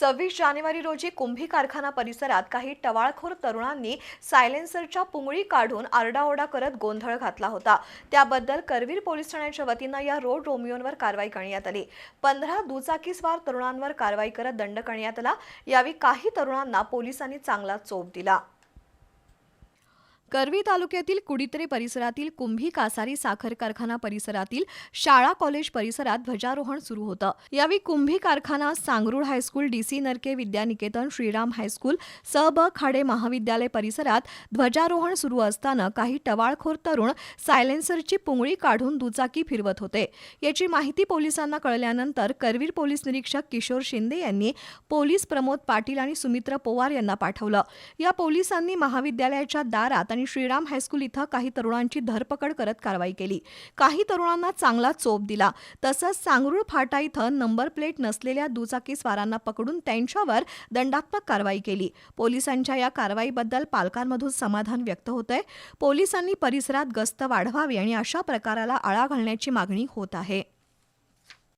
सव्वीस जानेवारी रोजी कुंभी कारखाना परिसरात काही टवाळखोर तरुणांनी सायलेन्सरच्या पुंगळी काढून आरडाओरडा करत गोंधळ घातला होता. त्याबद्दल करवीर पोलीस ठाण्याच्या वतीनं या रोड रोमियोवर कारवाई करण्यात आली. पंधरा दुचाकीस्वार तरुणांवर कारवाई करत दंड करण्यात आला. यावेळी काही तरुणांना पोलिसांनी चांगला चोप दिला. करवी तालुक्यातील कुडितरे परिसरातील कुंभी कासारी साखर कारखाना परिसरातील शाळा कॉलेज परिसरात ध्वजारोहण सुरू होतं. यावेळी कुंभी कारखाना Sangrul high school DC Narke Vidyaniketan Shriram high school सब खाडे महाविद्यालय परिसरात ध्वजारोहण सुरू असताना काही टवाळखोर तरुण सायलेन्सरची पुंगळी काढून दुचाकी फिरवत होते. याची माहिती पोलिसांना कळल्यानंतर करवीर पोलीस निरीक्षक किशोर शिंदे यांनी पोलीस प्रमोद पाटील आणि सुमित्र पोवार यांना पाठवलं. या पोलिसांनी महाविद्यालयाच्या दारात आणि श्रीराम हायस्कूल इथं काही तरुणांची धरपकड करत कारवाई केली. काही तरुणांना चांगला चोप दिला. तसंच सांगरूळ फाटा इथं नंबर प्लेट नसलेल्या दुचाकी स्वारांना पकडून त्यांच्यावर दंडात्मक कारवाई केली. पोलिसांच्या या कारवाईबद्दल पालकांमधून समाधान व्यक्त होत आहे पोलिसांनी परिसरात गस्त वाढवावी आणि अशा प्रकाराला आळा घालण्याची मागणी होत आहे.